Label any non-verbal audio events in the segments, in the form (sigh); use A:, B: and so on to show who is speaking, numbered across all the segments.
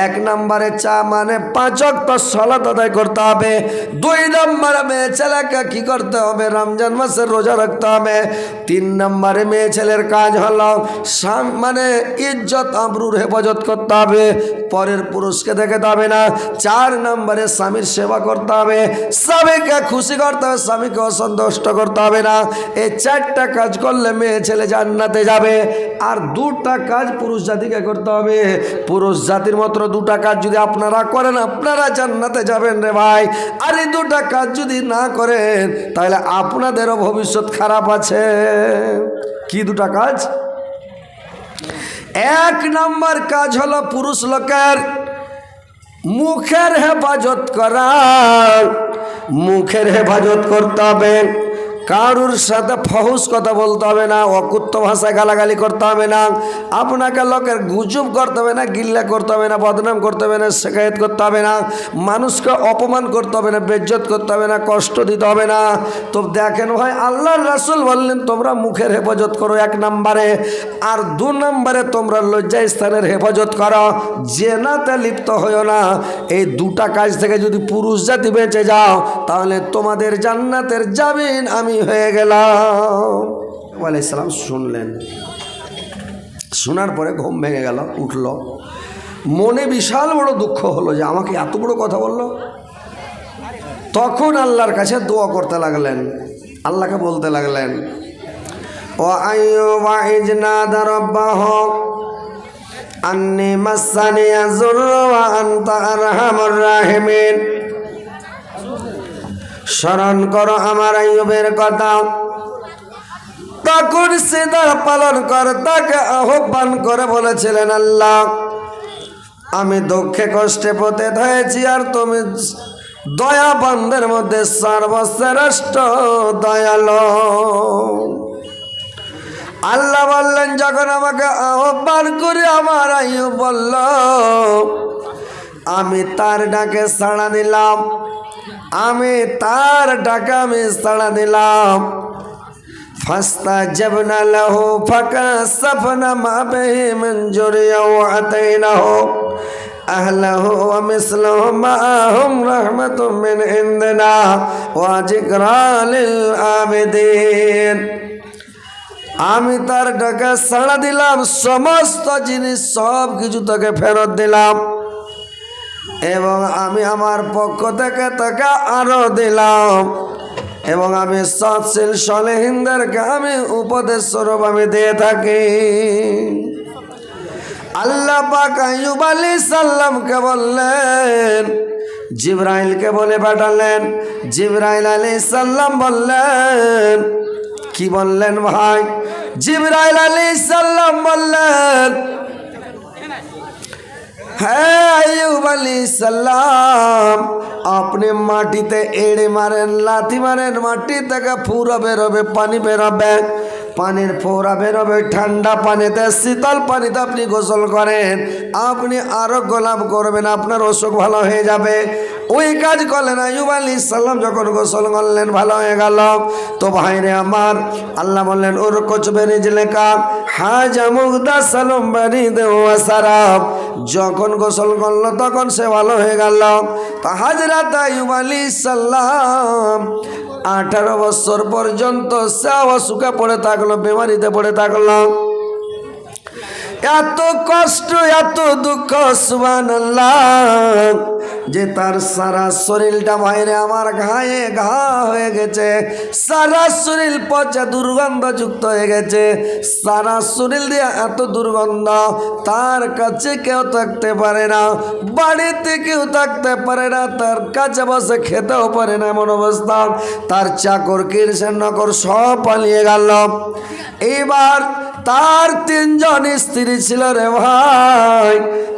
A: এক নম্বরে চা মানে পাঁচক তো সলাত আদায় করতে হবে। দুই নম্বরে মেয়ে ছেলেকে কি করতে হবে? রমজান মাসের রোজা রাখতে হবে। তিন নম্বরে মেয়ে ছেলের কাজ হলো মানে ইজ্জত আবরুর হেফাজত করতে হবে। পরের পুরুষকে দেখাতে হবে না। চার নম্বরে স্বামীর সেবা করতে হবে। স্বামীকে খুশি করতে হবে, স্বামীকে অসন্তুষ্ট করতে হবে না। এই চারটা কাজ করলে মেয়ে ছেলে জান্নাতে যাবে। আর দুটা কাজ পুরুষ জাতিকে করতে হবে। পুরুষ জাতির মাত্র দুটা কাজ যদি আপনারা করেন, আপনারা জান্নাতে যাবেন রে ভাই। আর এই দুটা কাজ যদি না করেন, তাহলে আপনাদেরও ভবিষ্যৎ খারাপ আছে। কি দুটা কাজ এক নম্বর কাজ হলো পুরুষ লোকের মুখের হেফাজত করা। মুখের হেফাজত করতে হবে। কারুর সাথে ফহুস কথা বলতে হবে না, অকুত্ত ভাষায় গালাগালি করতে হবে না, আপনাকে লোকের গুজব করতে হবে না, গিল্লা করতে হবে না, বদনাম করতে হবে না শেখায়ত করতে হবে না, মানুষকে অপমান করতে হবে না, বেজ্জত করতে হবে না, কষ্ট দিতে হবে না। তো দেখেন ভাই, আল্লাহর রাসুল বললেন, তোমরা মুখের হেফাজত করো এক নম্বরে, আর দু নম্বরে তোমরা লজ্জা স্থানের হেফাজত করো, জেনাতে লিপ্ত হইও না। এই দুটা কাজ থেকে যদি পুরুষ জাতি বেঁচে যাও, তাহলে তোমাদের জান্নাতের জামিন আমি হয়ে গেলাম। আলাইসালাম শুনলেন। শোনার পরে ঘুম ভেঙে গেল, উঠল। মনে বিশাল বড় দুঃখ হলো যে আমাকে এত বড় কথা বলল। তখন আল্লাহর কাছে দোয়া করতে লাগলেন, আল্লাহকে বলতে লাগলেন, ও আন্নি স্মরণ করো আমার আইয়ুবের কথা। তখন সিদার পালন করে, তাকে আহ্বান করে বলেছিলেন, আল্লাহ, আমি দুঃখে কষ্টে পথে ধয়েছি আর তুমি দয়া বন্ধের মধ্যে সর্বশ্রেষ্ঠ দয়ালো। আল্লাহ বললেন, যখন আমাকে আহ্বান করে আমার আয়ু বলল, আমি তার ডাকে সাড়া দিলাম। আমি তার ডাকে আমি সাড়া দিলাম ফাস্তা জবনা লাহু ফাঁকা সফনা মাবে মঞ্জুরিয়া আতাইনাহু أهله ومثلهم معهم رحمة من عندنا وذكرى للعابدين আমি তার ডাকে সাড়া দিলাম সমস্ত জিনিস সব কিছু তাকে ফেরত দিলাম এবং আমি আমার পক্ষ থেকে তাকে আরও দিলাম। এবং আমি সৎশীল সলেহিনদেরকে আমি উপদেশ স্বরূপ আমি দিয়ে থাকি। আল্লাহ পাক আইয়ুব আলী সাল্লামকে বললেন, জিব্রাইলকে বলে পাঠালেন। জিব্রাইল আলী সাল্লাম বললেন, কি বললেন ভাই? জিব্রাইল আলী সাল্লাম বললেন হ্যাঁ আইয়ুব আলী সাল্লাম, আপনি মাটিতে এড়ে মারেন, লাথি মারেন, মাটি থেকে ফুরবে রবে পানি বেরোবে। পানির ফোরা বেরোবে, ঠান্ডা পানিতে, শীতল পানিতে আপনি গোসল করেন। আপনি আরও গোলাপ করবেন, আপনার অসুখ ভালো হয়ে যাবে। ওই কাজ করলেন, আইয়ুব আলী সাল্লাম যখন গোসল করলেন, ভালো হয়ে গেল। তো ভাইরে আমার, আল্লাহ বললেন, ওর কোচবে নিজ লেখা হাজা মুগদা সালম দেওয়া সারাব। যখন গোসল করল, তখন সে ভালো হয়ে গেল। তা হাজরাত আইয়ুব আলী সাল্লাম আঠারো বছর পর্যন্ত সে অসুখে পড়ে থাকল। বেমারিতে পড়ে থাকল এত কষ্ট এত দুঃখ সুবান যে তার সারা শরীরটা বাইরে আমার ঘায়ে ঘা হয়ে গেছে, সারা শরীর পচা দুর্গন্ধ যুক্ত হয়ে গেছে, সারা শরীর দিয়ে এত দুর্গন্ধ, তার কাছে কেউ থাকতে পারে না, বাড়িতে কেউ থাকতে পারে না, তার কাছে বসে খেতেও পারে না এমন অবস্থা। তার চাকর কীর্ষেন নকর সব পালিয়ে গেল। এইবার তার তিনজন স্ত্রী ছিল রে ভাই।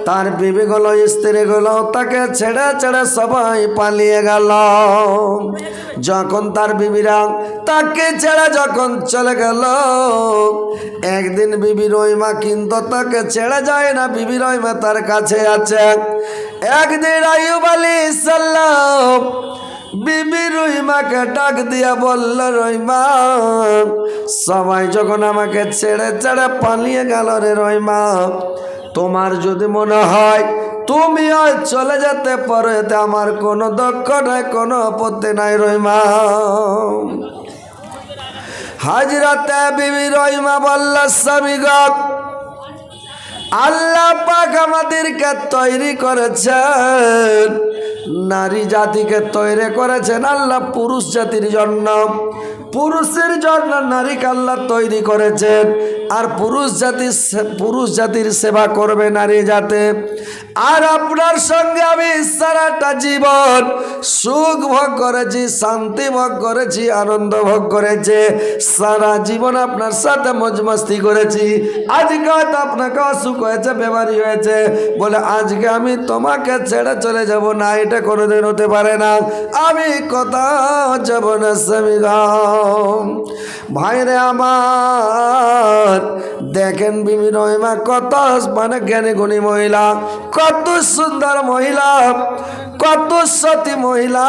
A: তার বিবিগুলো, স্ত্রীগুলো তাকে ছেড়ে ছেড়ে সবাই পালিয়ে গেল। যখন তার বিবিরা তাকে ছেড়ে যখন চলে গেল, একদিন বিবি রইমা কিন্তু তাকে ছেড়ে যায় না, বিবি রইমা তার কাছে আছে। একদিন আইব আলী সাল্লাম বিবি রহিমাকে ডাক দিয়া বলল, রহিমা, সবাই যখন আমাকে ছেড়ে ছেড়ে পালিয়ে গেল রে রহিমা, তোমার যদি মনে হয় তুমি তুমিও চলে যেতে পারো, এতে আমার কোনো দক্ষ নাই, কোনো আপত্তি নাই রইমা হাজরাতে বিবি রহিমা বলল, স্বামী গপ আল্লাহ পাক আমাদেরকে তৈরি করেছেন। নারী জাতিকে তৈরি করেছেন আল্লাহ পুরুষ জাতির জন্য। পুরুষের জন্য নারীকে আল্লাহ তৈরি করেছেন আর পুরুষ জাতি পুরুষ জাতির সেবা করবে নারী জাতে। আর আপনার সঙ্গে আমি সারাটা জীবন সুখ ভোগ করেছি, শান্তি ভোগ করেছি, আনন্দ ভোগ করেছে। সারা জীবন আপনার সাথে মজমস্তি করেছি। আজকে হয়তো আপনাকে অসুখ হয়েছে, বেমারি হয়েছে। বলে, আজকে আমি তোমাকে ছেড়ে চলে যাব না, এটা কোনোদিন হতে পারে না। আমি কথা যাব না, স্বামী ভাইরে আমার, দেখেন বিবি রহিমা কত মানে জ্ঞানী গুণী মহিলা, কত সুন্দর মহিলা, কত সতী মহিলা।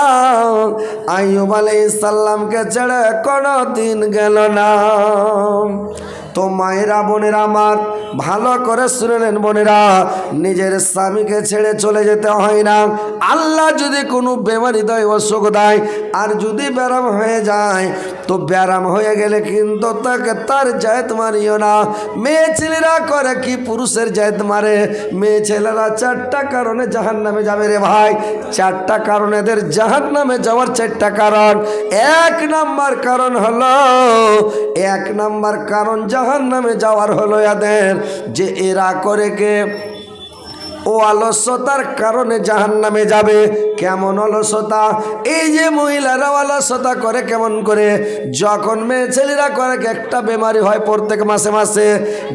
A: আইয়ুব আলাইহিস সালামকে ছেড়ে কোনো দিন গেল না। তো মায়েরা, বোনেরা আমার, ভালো করে শুনেলেন বোনেরা, নিজের স্বামীকে ছেড়ে চলে যেতে হয় না। আল্লাহ যদি কোনো বেমারি দেয় অসুখ দেয়, আর যদি ব্যারাম হয়ে যায়, তো ব্যারাম হয়ে গেলে কিন্তু তাকে তার জায়ত মারিও না। মেয়ে ছেলেরা করে কি পুরুষের জায়ত মারে? মেয়ে ছেলেরা চারটা কারণে জাহান নামে যাবে রে ভাই। চারটা কারণ এদের জাহান নামে যাওয়ার চারটা কারণ। এক নাম্বার কারণ হলো, এক নাম্বার কারণ জাহান নামে যাওয়ার হলো এদের যে এরা করে কে? ও আলস্যতার কারণে জাহান নামে যাবে। কেমন অলসতা? এই যে মহিলারা অলসতা করে কেমন করে? যখন মেয়ে ছেলেরা করে একটা বেমারি হয় প্রত্যেক মাসে মাসে?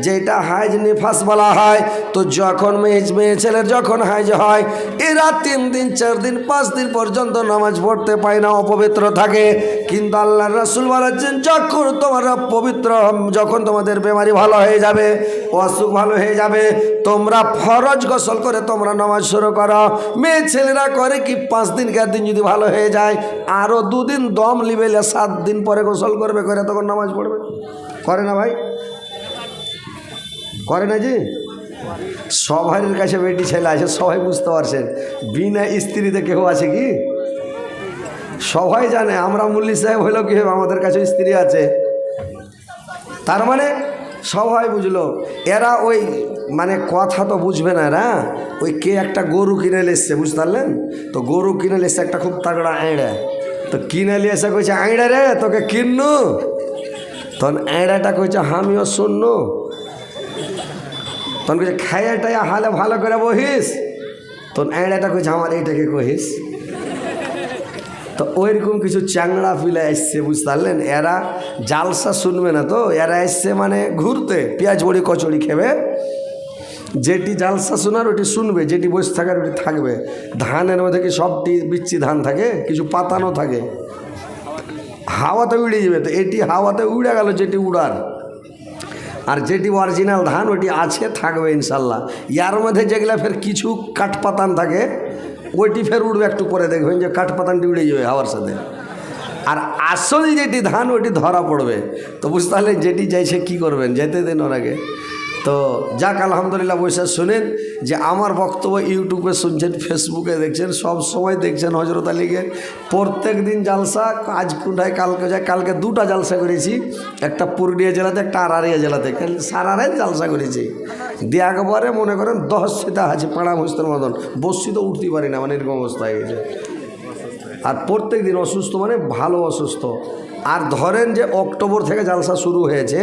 A: যেটা হাইজ নিফাস বলা হয়। তো যখন মেয়ে মেয়ে ছেলের যখন হাইজ হয়, এরা তিন দিন, চার দিন, পাঁচ দিন পর্যন্ত নামাজ পড়তে পায় না, অপবিত্র থাকে। কিন্তু আল্লাহ রসুল বলেছেন, যখন তোমরা পবিত্র, যখন তোমাদের বেমারি ভালো হয়ে যাবে, অসুখ ভালো হয়ে যাবে, তোমরা ফরজ গোসল করে তোমরা নামাজ শুরু করো। মেয়ে ছেলেরা করে কি পাঁচ দিন, চার দিন যদি ভালো হয়ে যায় আরও দুদিন দম লিবেলে সাত দিন পরে গোসল করবে, করে তখন নামাজ পড়বে। করে না ভাই? করে না জি? সবার কাছে বেটি ছেলে আছে, সবাই বুঝতে পারছেন। বিনা স্ত্রীতে কেউ আছে কি? সবাই জানে, আমরা মুল্লি সাহেব হইলেও কি হবে? আমাদের কাছে স্ত্রী আছে। তার মানে সবাই বুঝলো। এরা ওই মানে কথা তো বুঝবে না এরা। ওই কে একটা গরু কিনে এসছে, বুঝতে পারলেন? তো গরু কিনে এসছে একটা খুব তাগড়া আইড়া। তো কিনে এসে কইছে, আইড়া রে, তোকে কিননু? তখন আইড়াটা কইছে আমিও শুননু। তখন কইছে, খাইয়া টাইয়া হালে ভালো করে বহিস। তখন আইড়াটা কইছে, আমার এইটাকে কহিস? তো ওইরকম কিছু চ্যাংড়া ফিলে এসছে, বুঝতে পারলেন? এরা জালসা শুনবে না তো? এরা এসছে মানে ঘুরতে, পেঁয়াজ বড়ি কচড়ি খেবে। যেটি জালসা শোনার ওটি শুনবে, যেটি বসে থাকার ওটি থাকবে। ধানের মধ্যে কি সবটি বিচ্ছি ধান থাকে? কিছু পাতানো থাকে। হাওয়াতে উড়ে যাবে, তো এটি হাওয়াতে উড়ে গেল, যেটি উড়ার। আর যেটি অরিজিনাল ধান, ওটি আছে, থাকবে ইনশাল্লাহ। ইয়ার মধ্যে যেগুলা ফের কিছু কাঠপাতান থাকে, ওইটি ফের উঠবে একটু পরে, দেখবেন যে কাঠপাতানটি উড়ে যাবে হাওয়ার সাথে। আর আসল যেটি ধান, ওটি ধরা পড়বে। তো বুঝতে পারলে যেটি চাইছে কি করবেন? যেতে দিন ওর আগে। তো যাক, আলহামদুলিল্লাহ বসে শুনেন যে আমার বক্তব্য ইউটিউবে শুনছেন, ফেসবুকে দেখছেন, সব সময় দেখছেন হজরত আলীকে। প্রত্যেক দিন জালসা, আজ কোথায়, কালকে যায়, কালকে দুটা জালসা করেছি। একটা পুরুলিয়া জেলাতে, একটা আরারিয়া জেলাতে। সারা রাত জালসা করেছি। দিয়ে একবারে মনে করেন দশ সেটা আছে পাড়া মস্তের মতন। বসছি তো উঠতে পারি না মানে এরকম অবস্থা হয়ে গেছে। আর প্রত্যেক দিন অসুস্থ মানে ভালো অসুস্থ। আর ধরেন যে অক্টোবর থেকে জালসা শুরু হয়েছে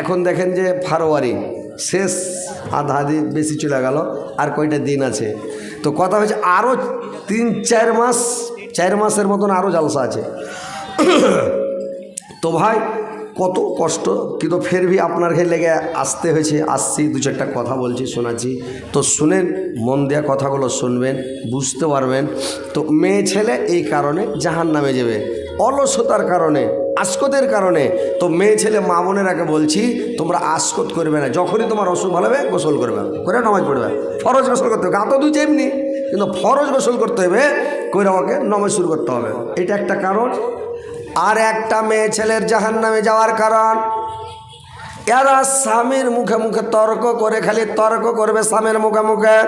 A: এখন দেখেন যে ফেব্রুয়ারি শেষ আধা দিন বেশি চলে গেল, আর কয়টা দিন আছে। তো কথা হচ্ছে আরও তিন, চার মাস, চার মাসের মতন আরও জালসা আছে। তো ভাই, কত কষ্ট, কিন্তু ফের ভি আপনার ঘরে লেগে আসতে হয়েছে। আসছি, দু চারটা কথা বলছি, শোনাচ্ছি। তো শুনেন, মন দেওয়া কথাগুলো শুনবেন, বুঝতে পারবেন। তো মেয়ে ছেলে এই কারণে জাহান নামে যাবে। অলসতার কারণে আস্কতের কারণে তো মেয়ে ছেলে মা বোনেরাকে বলছি, তোমরা আস্কত করবে না। যখনই তোমার অসুখ ভালো হবে, গোসল করবে। করে নামাজ পড়বে। ফরজ গোসল করতে হবে। গা তো দুই এমনি, কিন্তু ফরজ গোসল করতে হবে করে আমাকে নামাজ শুরু করতে হবে। এটা একটা কারণ। আর একটা মেয়ে ছেলের জাহান নামে যাওয়ার কারণ। এরা স্বামীর মুখে মুখে তর্ক করে, খালি তর্ক করবে স্বামীর মুখে মুখে।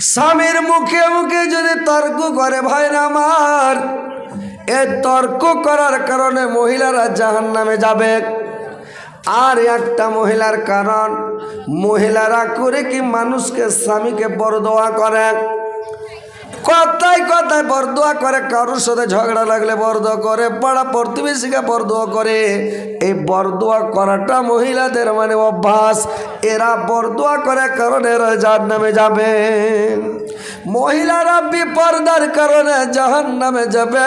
A: স্বামীর মুখে মুখে যদি তর্ক করে ভাইরা আমার এ তর্ক করার কারণে মহিলারা জাহান নামে যাবে। আর একটা মহিলার কারণ, মহিলারা করে কি মানুষকে স্বামীকে বড় দোয়া করে? কথায় কথায় বরদোয়া করে, কারোর সাথে ঝগড়া লাগলে বরদোয়া করে, পাড়া প্রতিবেশীকে বরদোয়া করে। এই বরদোয়া করাটা মহিলাদের মানে অভ্যাস। এরা বরদোয়া করে কারণে এরা যার নামে যাবে। মহিলারা বিপর্দার কারণে জাহান নামে যাবে।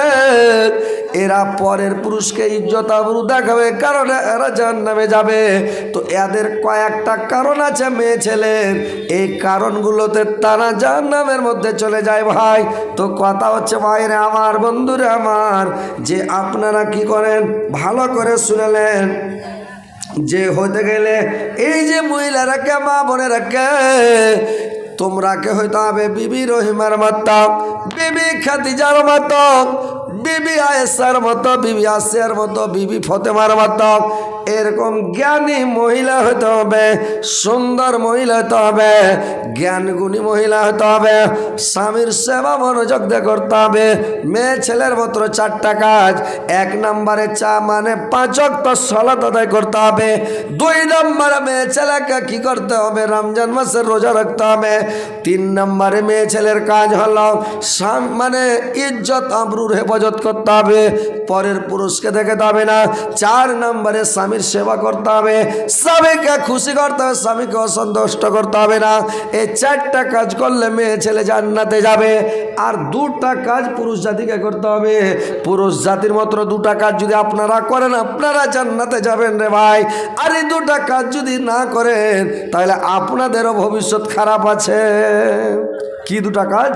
A: এরা পরের পুরুষকে ইজ্জত আবরু দেখাবে, কারণে এরা জাহান নামে যাবে। তো এদের কয়েকটা কারণ আছে মেয়ে ছেলের। এই কারণগুলোতে তারা জাহান নামের মধ্যে চলে যায় ভাই। তো কথা হচ্ছে, ভাইরে আমার, বন্ধুরে আমার, যে আপনারা কি করেন, ভালো করে শুনেলেন। যে হতে গেলে এই যে মহিলারা কে, মা বোনেরা কে, তোমরা কে হইতে হবে? বিবি রহিমার মতো, বিবি খাদিজার মতো বিবি আয়েসার মতো, বিবি আসিয়ার মতো, বিবি ফতেমার মতো, এরকম জ্ঞানী মহিলা হতে হবে, সুন্দর মহিলা হতে হবে, জ্ঞানগুণী মহিলা হতে হবে, স্বামীর সেবা মনোযোগ দিয়ে করতে হবে, মেয়ে ছেলের মতো চারটা কাজ, এক নম্বরে চা মানে পাঁচক তো সলাত আদায় করতে হবে, দুই নম্বরে মেয়ে ছেলেকে কি করতে হবে, রমজান মাসের রোজা রাখতে হবে, তিন নম্বরে মেয়ে ছেলের কাজ হলো মানে ইজ্জত, আবরুর হেফাজত করতে হবে, পরের পুরুষকে দেখাতে হবে না। চার নম্বরে স্বামীর সেবা করতে হবে, স্বামীকে খুশি করতে হবে, স্বামীকে অসন্তুষ্ট করতে হবে না। এই চারটা কাজ করলে মেয়ে ছেলে জান্নাতে যাবে। আর দুটা কাজ পুরুষ জাতিকে করতে হবে। পুরুষ জাতির মাত্র দুটা কাজ যদি আপনারা করেন, আপনারা জান্নাতে যাবেন রে ভাই। আর এই দুটা কাজ যদি না করেন, তাহলে আপনাদেরও ভবিষ্যৎ খারাপ আছে। কি দুটা কাজ?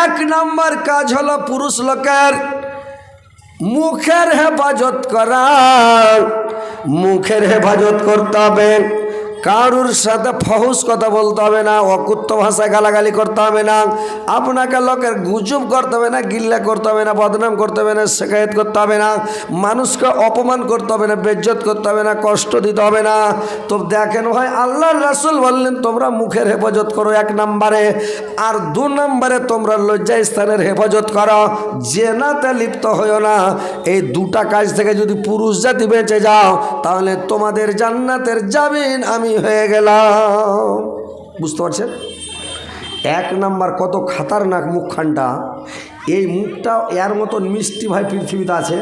A: এক নম্বর কাজ হলো পুরুষ লোকের মুখের হেফাজত করা। মুখের হেফাজত করতে হবে। কারুর সাথে ফহুস কথা বলতে হবে না, অকুত্ত ভাষায় গালাগালি করতে হবে না, আপনাকে লোকের গুজব করতে হবে না, গিল্লা করতে হবে না, বদনাম করতে হবে না শেখায়ত করতে হবে না, মানুষকে অপমান করতে হবে না, বেজ্জত করতে হবে না, কষ্ট দিতে হবে না। তো দেখেন ভাই, আল্লাহর রাসুল বললেন, তোমরা মুখের হেফাজত করো এক নম্বরে, আর দু নম্বরে তোমরা লজ্জা স্থানের হেফাজত করো। যে জেনাতে লিপ্ত হইও না। এই দুটা কাজ থেকে যদি পুরুষ জাতি বেঁচে যাও, তাহলে তোমাদের জান্নাতের জামিন আমি হয়ে গেলাম। বুঝতে পারছেন? এক নাম্বার কত খাতারনাক মুখখানটা। এই মুখটা এর মতন মিষ্টি ভাই পৃথিবীতে আছে।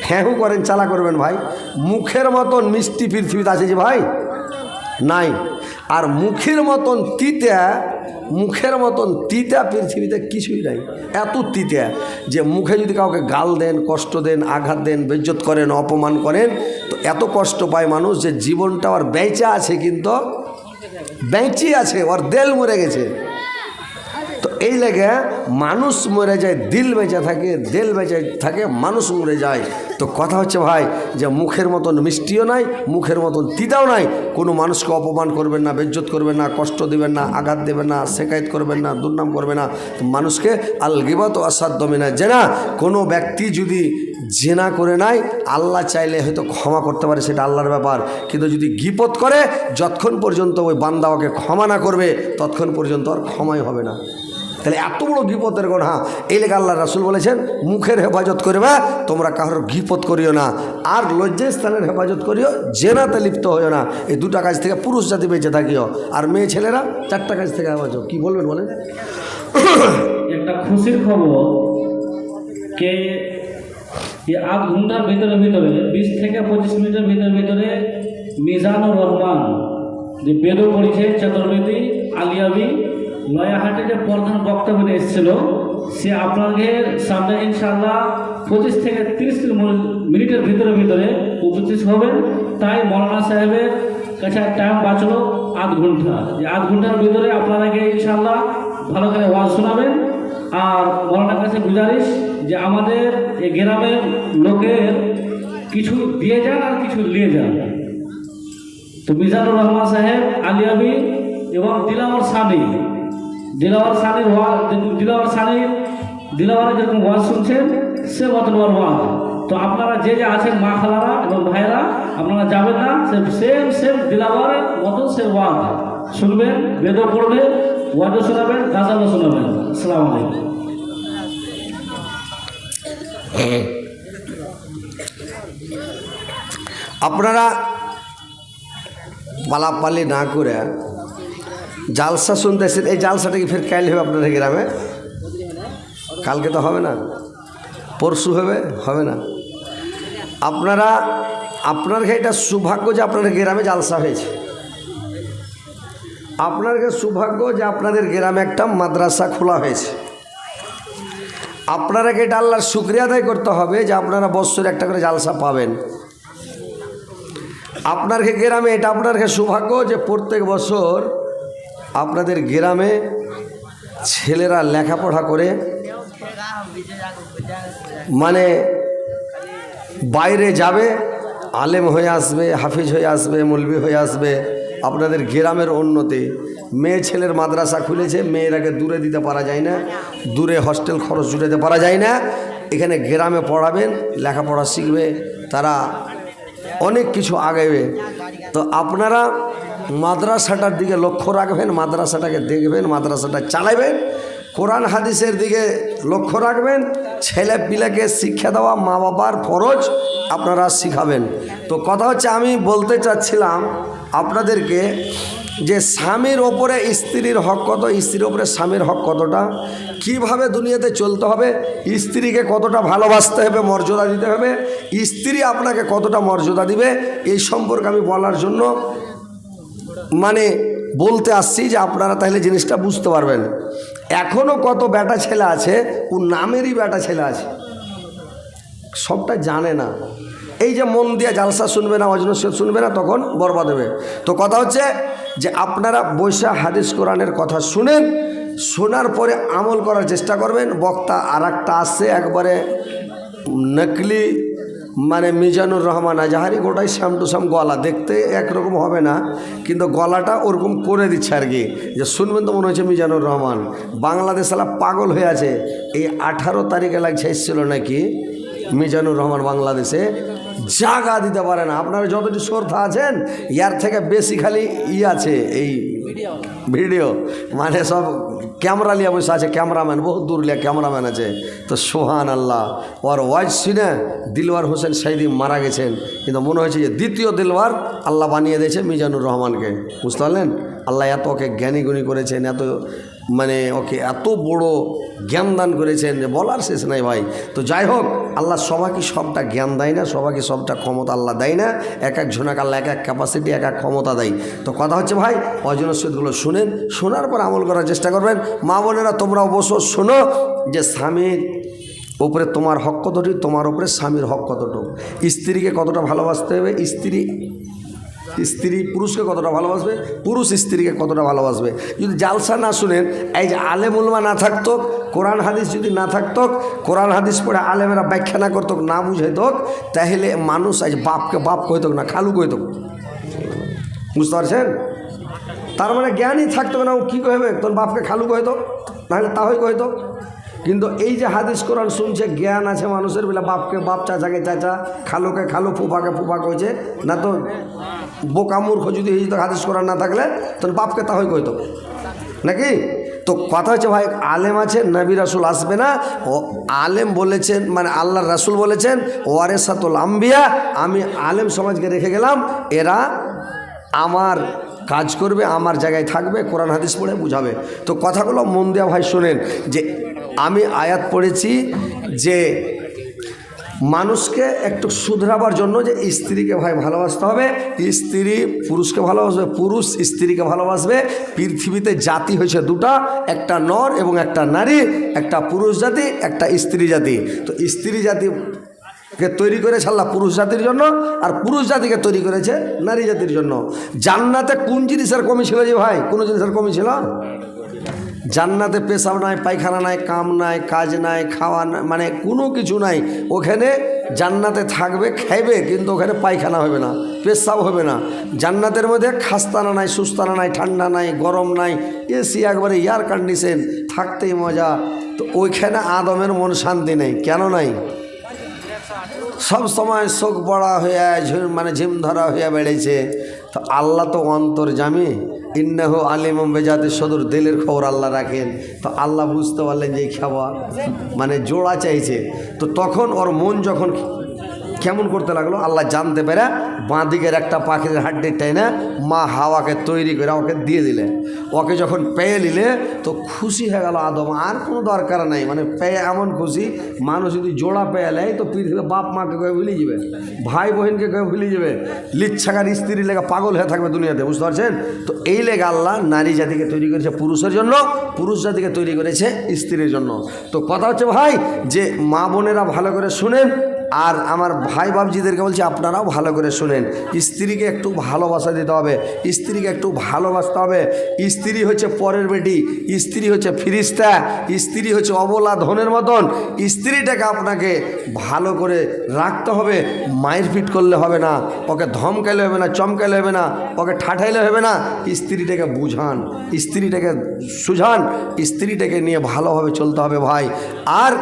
A: হ্যাঁ করেন, চালা করবেন ভাই। মুখের মতন মিষ্টি পৃথিবীতে আছে যে ভাই? নাই। আর মুখের মতন তিতা, মুখের মতন তিতা পৃথিবীতে কিছুই নাই। এত তিতা যে মুখে যদি কাউকে গাল দেন, কষ্ট দেন, আঘাত দেন, বেজ্জত করেন, অপমান করেন এত কষ্ট পায় মানুষ যে জীবনটা ওর বেঁচে আছে কিন্তু, বেঁচে আছে, ওর দেল মরে গেছে। এই লেগে মানুষ মরে যায়, দিল বেঁচে থাকে, দিল বেঁচে থাকে, মানুষ মরে যায়। তো কথা হচ্ছে ভাই যে মুখের মতন মিষ্টিও নাই, মুখের মতন তিতাও নাই। কোনো মানুষকে অপমান করবেন না, বেজ্জত করবেন না, কষ্ট দেবেন না, আঘাত দেবেন না, শেখায়ত করবেন না, দুর্নাম করবে না। মানুষকে আলগিবাত অসাধ্য মেনা যে না কোনো ব্যক্তি যদি জেনা করে নাই, আল্লাহ চাইলে হয়তো ক্ষমা করতে পারে, সেটা আল্লাহর ব্যাপার। কিন্তু যদি গিপত করে, যতক্ষণ পর্যন্ত ওই বান্দা ওকে ক্ষমা না করবে, ততক্ষণ পর্যন্ত আর ক্ষমাই হবে না। তাহলে এত বড় বিপদের কোন হ্যাঁ এই আল্লাহ রাসুল বলেছেন, মুখের হেফাজত করবে, তোমরা কারোর গিপত করিও না। আর লজ্জায় স্থানের হেফাজত করিও, জেনাতে লিপ্ত হইও না। এই দুটা কাজ থেকে পুরুষ জাতি বেঁচে থাকিও। আর মেয়ে ছেলেরা চারটা কাজ থেকে হেফাজত কি বলবেন বলেন?
B: একটা খুশির খবর, কে আধ ঘণ্টার ভিতরে ভিতরে, বিশ থেকে পঁচিশ মিনিটের ভিতরে ভিতরে মিজানুর রহমান, যে বেদও পড়েছে চতুর্বেদী, আলিয়াবি, নয়াহাটে যে প্রধান এসেছিল, সে আপনাদের সামনে ইনশাল্লাহ পঁচিশ থেকে তিরিশ মিনিটের ভিতরে ভিতরে উপস্থিত হবেন। তাই মৌলানা সাহেবের কাছে টাইম বাঁচলো আধ ঘণ্টা। যে আধ ঘণ্টার ভিতরে আপনাদেরকে ইনশাল্লাহ ভালো করে ওয়াজ শোনাবেন। আর মৌলানার কাছে গুজারিশ যে আমাদের এই গ্রামের লোকের কিছু দিয়ে যান আর কিছু নিয়ে যান। তো মিজানুর রহমান সাহেব আলিয়াবি এবং দিলাওয়ার সানি দিলাওয়ার সানির ওয়াজ দিলাওয়ার সানির দিলাওয়ার যেরকম ওয়াজ শুনছেন, সে মতন ওর ওয়াজ তো আপনারা যে যে আছেন মা খালারা এবং ভাইয়েরা, আপনারা যাবেন না সেম সেম দিলাবারের মতো সে ওয়াজ শুনবেন, বেদও পড়বেন, ওয়াজও শোনাবেন গাজালও শোনাবেন। আসসালামু আলাইকুম।
A: আপনারা পালাপালি না করে জালসা শুনতেছেন, এই জালসাটা কি ফের কাইল হবে আপনাদের গ্রামে? কালকে তো হবে না। পরশু হবে হবে না। আপনারা, আপনার এটা সৌভাগ্য যে আপনাদের গ্রামে জালসা হয়েছে। আপনার সৌভাগ্য যে আপনাদের গ্রামে একটা মাদ্রাসা খোলা হয়েছে। আপনারাকে এটা আল্লাহর শুক্রিয়া আদায় করতে হবে যে আপনারা বৎসরে একটা করে জালসা পাবেন। আপনার গ্রামে এটা আপনার সৌভাগ্য যে প্রত্যেক বছর আপনাদের গ্রামে ছেলেরা লেখাপড়া করে মানে বাইরে যাবে, আলেম হয়ে আসবে, হাফিজ হয়ে আসবে, মলবি হয়ে আসবে, আপনাদের গ্রামের উন্নতি। মেয়ে ছেলের মাদ্রাসা খুলেছে, মেয়েরাকে দূরে দিতে পারা যায় না, দূরে হস্টেল খরচ জুড়ে পারা যায় না। এখানে গ্রামে পড়াবেন, লেখাপড়া শিখবে, তারা অনেক কিছু আগাবে তো আপনারা মাদ্রাসাটার দিকে লক্ষ্য রাখবেন, মাদ্রাসাটাকে দেখবেন, মাদ্রাসাটা চালাবেন, কোরআন হাদিসের দিকে লক্ষ্য রাখবেন, ছেলে পিলাকে শিক্ষা দেওয়া, মা বাবার ফরজ আপনারা শিখাবেন। তো কথা হচ্ছে, আমি বলতে চাচ্ছিলাম আপনাদেরকে যে স্বামীর ওপরে স্ত্রীর হক কত, স্ত্রীর ওপরে স্বামীর হক কতটা, কীভাবে দুনিয়াতে চলতে হবে, স্ত্রীকে কতটা ভালোবাসতে হবে, মর্যাদা দিতে হবে, স্ত্রী আপনাকে কতটা মর্যাদা দিবে, এই সম্পর্কে আমি বলার জন্য মানে বলতে আসছি যে আপনারা তাহলে জিনিসটা বুঝতে পারবেন। এখনও কত বেটা ছেলে আছে, ও নামেরই বেটা ছেলে আছে। সবটা জানে না। এই যে মন দিয়ে জালসা শুনবে না অজনসিয়ত শুনবে না, তখন বরবাদ হবে। তো কথা হচ্ছে যে আপনারা বৈশা হাদিস কোরআনের কথা শুনেন, শোনার পরে আমল করার চেষ্টা করবেন। বক্তা আর একটা আসছে, একবারে নকলি মানে মিজানুর রহমান আজাহারি গোটাই শ্যাম টু শ্যাম গলা। দেখতে একরকম হবে না কিন্তু গলাটা ওরকম করে দিচ্ছে আর কি। যে শুনবেন তো মনে হচ্ছে মিজানুর রহমান। বাংলাদেশ আলা পাগল হয়ে আছে। এই আঠারো তারিখে লাগছে এসেছিল নাকি মিজানুর রহমান বাংলাদেশে? জাগা দিতে পারে না। আপনারা যতটি শ্রদ্ধা আছেন ইয়ার থেকে বেশি খালি ই আছে এই ভিডিও। মানে সব ক্যামেরা লিয়া বসে আছে, ক্যামেরাম্যান বহু দূর লিয়া ক্যামেরাম্যান আছে। তো সোহান আল্লাহ ওর ওয়াইজ শুনে দিলওয়ার হোসেন সাইদি মারা গেছেন। কিন্তু মনে হয়েছে যে দ্বিতীয় দিলওয়ার আল্লাহ বানিয়ে দিয়েছে মিজানুর রহমানকে। বুঝতে পারলেন? আল্লাহ এতকে জ্ঞানী গুণী করেছেন, এত মানে ওকে এত বড় জ্ঞান দান করেছেন যে বলার শেষ নাই ভাই। তো যাই হোক, আল্লাহ সবাইকে সবটা জ্ঞান দেয় না সবাইকে সবটা ক্ষমতা আল্লাহ দেয় না। এক এক ঝোনাক আল্লাহ এক এক ক্যাপাসিটি এক এক ক্ষমতা দেয়। তো কথা হচ্ছে ভাই অজনসিদগুলো শুনেন, শোনার পর আমল করার চেষ্টা করবেন। মা বোনেরা, তোমরা অবশ্য শোনো যে স্বামীর উপরে তোমার হক কতটি তোমার উপরে স্বামীর হক কতটুকু। স্ত্রীকে কতটা ভালোবাসতে হবে, স্ত্রী স্ত্রী পুরুষকে কতটা ভালোবাসবে? পুরুষ স্ত্রীকে কতটা ভালোবাসবে? যদি জালসা না শুনেন, এই যে আলেমুলমা না থাকতো, কোরআন হাদিস যদি না থাকতো, কোরআন হাদিস পড়ে আলেমেরা ব্যাখ্যা না করতো, না বুঝাইত, তাহলে মানুষ আজ বাপকে বাপ কইত না, খালু কইত। বুঝতে পারছেন? তার মানে জ্ঞানই থাকতো না, ও কী কহবে তোর বাপকে খালু কইতো? নাহলে তাহই কইতো। কিন্তু এই যে হাদিস কোরআন শুনছে, জ্ঞান আছে মানুষের, বেলা বাপকে বাপ চাচাকে চাচা, খালুকে খালো, ফুফাকে ফুফা কইছে না তো বোকা মূর্খ যদি এই তো হাদিস কোরআন না থাকলে তোর বাপকে তাহই কইতো নাকি? তো কথা হচ্ছে ভাই, আলেম আছে, নবী রাসুল আসবে না, ও আলেম বলেছেন মানে আল্লাহ রাসুল বলেছেন, ওয়ারেসাতুল আম্বিয়া, আমি আলেম সমাজকে রেখে গেলাম, এরা আমার কাজ করবে, আমার জায়গায় থাকবে, কোরআন হাদিস পড়ে বুঝাবে। তো কথাগুলো মন দেওয়া ভাই শোনেন, যে আমি আয়াত পড়েছি যে মানুষকে একটু শুধরাবার জন্য যে স্ত্রীকে ভাই ভালোবাসতে হবে, স্ত্রী পুরুষকে ভালোবাসবে, পুরুষ স্ত্রীকে ভালোবাসবে। পৃথিবীতে জাতি হয়েছে দুটা, একটা নর এবং একটা নারী, একটা পুরুষ জাতি, একটা স্ত্রী জাতি। তো স্ত্রী জাতি কে তৈরি করেছে আল্লাহ পুরুষ জাতির জন্য, আর পুরুষ জাতিকে তৈরি করেছে নারী জাতির জন্য। জান্নাতে কোন জিনিসের কমি ছিল যে ভাই? কোনো জিনিসের কমি ছিল? জান্নাতে পেশাব নাই, পায়খানা নাই, কাম নাই, কাজ নাই, খাওয়া মানে কোনো কিছু নাই। ওখানে জান্নাতে থাকবে, খাইবে, কিন্তু ওখানে পায়খানা হবে না, পেশাব হবে না। জান্নাতের মধ্যে খাস্তানা নাই, সুস্তানা নাই, ঠান্ডা নাই, গরম নাই, এসি একবারে এয়ার কন্ডিশন থাকতেই মজা। তো ওইখানে আদমের মন শান্তি নেই, কেন নাই? সব সময় শোক বড়া ঝিম- মানে ঝিম ধরা হয়ে বেড়েছে। তো আল্লাহ তো অন্তর জামি ইন্নাহ আলিম বেজাতে সদর, দিলের খবর আল্লাহ রাখেন। তো আল্লাহ বুঝতে পারলেন যে খাবার মানে জোড়া চাইছে। তো তখন ওর মন যখন কেমন করতে লাগল? আল্লাহ জানতে পেরে বাঁ দিকের একটা পাখির হাড্ডির টাইনা মা হাওয়াকে তৈরি করে ওকে দিয়ে দিলে। ওকে যখন পেয়ে নিলে তো খুশি হয়ে গেল আদম। আর কোনো দরকার নাই মানে পেয়ে এমন খুশি, মানুষ যদি জোড়া পেয়ে নেয় তো পৃথিবীতে বাপ মাকে কয়ে ভুলে যাবে, ভাই বোনকে কয়ে ভুলে যাবে লিচ্ছাকার স্ত্রী লেগে পাগল হয়ে থাকবে দুনিয়াতে, বুঝতে পারছেন? তো এই লেগে আল্লাহ নারী জাতিকে তৈরি করেছে পুরুষের জন্য, পুরুষ জাতিকে তৈরি করেছে স্ত্রীর জন্য। তো কথা হচ্ছে ভাই, যে মা বোনেরা ভালো করে শুনেন আর আমার ভাই বাবজিদেরকে বলছি, আপনারাও ভালো করে শুনেন। স্ত্রীকে একটু ভালোবাসা দিতে হবে, স্ত্রীকে একটু ভালোবাসতে হবে। স্ত্রী হচ্ছে পরের বেটি, স্ত্রী হচ্ছে ফিরিস্তা, স্ত্রী হচ্ছে অবলা ধনের মতন। স্ত্রীটাকে আপনাকে ভালো করে রাখতে হবে মায়ের ফিট করলে হবে না, ওকে ধমকাইলে হবে না, চমকাইলে হবে না, ওকে ঠাঠাইলে হবে না। স্ত্রীটাকে বুঝান, স্ত্রীটাকে সুঝান, স্ত্রীটাকে নিয়ে ভালোভাবে চলতে হবে ভাই। আর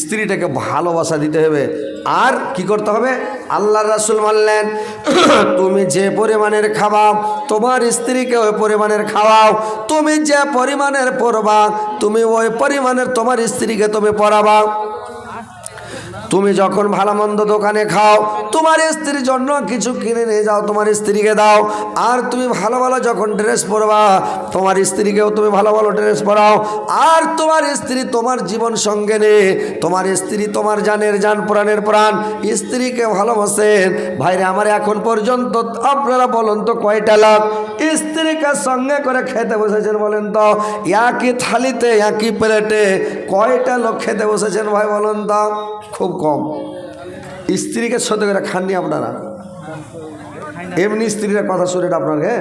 A: স্ত্রীটাকে ভালোবাসা দিতে হবে আর কি করতে হবে? আল্লাহ রাসুল মানলেন, (clears throat) তুমি যে পরিমাণের খাওয়াও তোমার স্ত্রীকে ওই পরিমাণের খাওয়াও, তুমি যে পরিমাণের পড়বা, তুমি ওই পরিমাণের তোমার স্ত্রীকে তুমি পরাবা তুমি যখন ভালো মন্দ দোকানে খাও, তোমার স্ত্রীর জন্য কিছু কিনে নিয়ে যাও, তোমার স্ত্রীকে দাও। আর তুমি ভালো ভালো যখন ড্রেস পরবা, তোমার স্ত্রীকেও তুমি ভালো ভালো ড্রেস পরাও। আর তোমার স্ত্রী তোমার জীবন সঙ্গে নে। তোমার স্ত্রী তোমার জানের জান, প্রাণের প্রাণ। স্ত্রীকে ভালোবাসেন। ভাইরে, আমার এখন পর্যন্ত আপনারা বলুন তো কয়টা লাখ? স্ত্রীকে সঙ্গে করে খেতে বসেছেন বলেন তো? একই থালিতে, একই প্লেটে কয়টা লোক খেতে বসেছেন ভাই বলুন তো? খুব কম। স্ত্রীকে সত্য করে খাননি আপনারা? এমনি স্ত্রীরা কথা শুনেন আপনাকে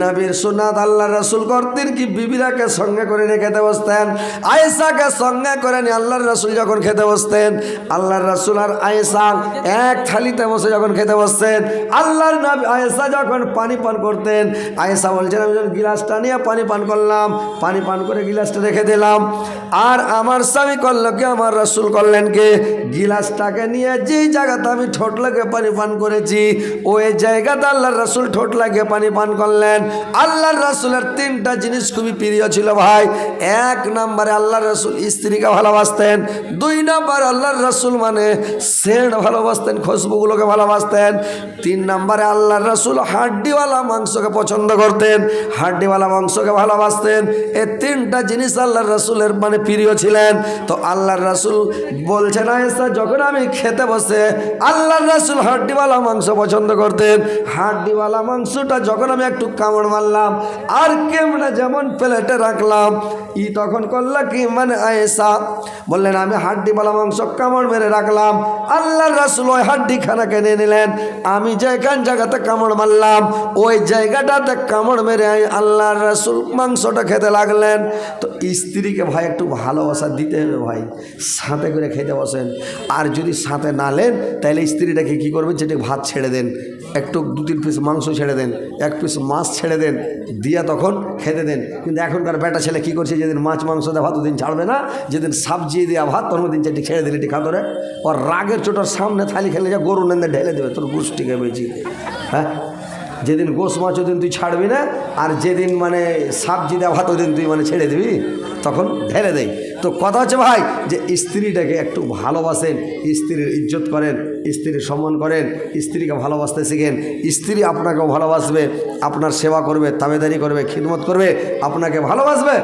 A: নবীর সুনাত আল্লাহ রসুল করতেন কি বিবিরাকে সঙ্গে করে নিয়ে খেতে বসতেন? আয়েসাকে সঙ্গে করে নিয়ে আল্লাহর রসুল যখন খেতে বসতেন, আল্লাহর রসুল আর আয়েসা এক থালিতে বসে যখন খেতে বসতেন, আল্লাহর নবী আয়েসা যখন পানি পান করতেন আয়েসা বলছেন, আমি যখন গিলাসটা নিয়ে পানি পান করলাম, পানি পান করে গিলাসটা রেখে দিলাম, আর আমার স্বামী করল কি, আমার রসুল করলেন কে, গিলাসটাকে নিয়ে যেই জায়গাতে আমি ঠোঁট পানি পান করেছি, ওই জায়গাতে আল্লাহর রসুল ঠোঁট পানি পান করলেন। আল্লাহর রসুলের তিনটা জিনিস খুবই প্রিয় ছিল ভাই। এক নম্বরে আল্লাহর রসুল স্ত্রীকে ভালোবাসতেন, দুই নম্বর আল্লাহর রসুল মানে সেন্ট ভালোবাসতেন, খুশবুগুলোকে ভালোবাসতেন, তিন নম্বরে আল্লাহর রসুল হাড্ডিওয়ালা মাংসকে পছন্দ করতেন, হাড্ডিওয়ালা মাংসকে ভালোবাসতেন। এ তিনটা জিনিস আল্লাহর রসুলের মানে প্রিয় ছিলেন। তো আল্লাহর রসুল বলছেন আয়েসা যখন আমি খেতে বসে আল্লাহর রসুল হাড্ডিওয়ালা মাংস পছন্দ করতেন, হাড্ডিওয়ালা মাংসটা যখন আমি একটু কামড় মারলাম, আর কেমনে যেমন প্লেটে রাখলাম। ই তখন করলা কি মানে আয়েসা বললেন, আমি হাড্ডিওয়ালা মাংস কামড় মেরে রাখলাম। আল্লাহর রসুল ওই হাড্ডি খানা নিয়ে নিলেন। আমি যেখান জায়গাতে কামড় মারলাম, ওই জায়গাটাতে কামড় মেরে আল্লাহর রসুল মাংসটা খেতে লাগলেন। তো স্ত্রীকে ভাই, একটু ভালোবাসা দিতে হবে ভাই সাঁতে করে খেতে বসেন। আর যদি সাঁতে না নেন, তাহলে স্ত্রীটাকে কী করবেন? যেটা ভাত ছেড়ে দেন। একটু দু তিন পিস মাংস ছেড়ে দেন। এক পিস মাছ ছেড়ে দেন, দিয়া তখন খেতে দেন। কিন্তু এখনকার বেটা ছেলে কী করছে, যেদিন মাছ মাংস দেওয়া ভাত ওদিন ছাড়বে না, যেদিন সবজি দেওয়া ভাত, তখন দিন চারটি ছেড়ে দিলে এটি ধরে ওর রাগের চোটার সামনে থালি খেলে যা গরু নেন ঢেলে দেবে, তোর গোষ্ঠীকে বেছি হ্যাঁ? যেদিন গোস মাছ ওদিন তুই ছাড়বি না, আর যেদিন মানে সাবজি দেওয়া ভাত ওদিন তুই মানে ছেড়ে দিবি, তখন ঢেলে দেয় তো কথা হচ্ছে ভাই, যে স্ত্রীটাকে একটু ভালোবাসেন, স্ত্রীর ইজ্জত করেন, স্ত্রীর সম্মান করেন, স্ত্রীকে ভালোবাসতে শিখেন, স্ত্রী আপনাকেও ভালোবাসবে, আপনার সেবা করবে, তাবেদারি করবে, খিদমত করবে, আপনাকে ভালোবাসবে।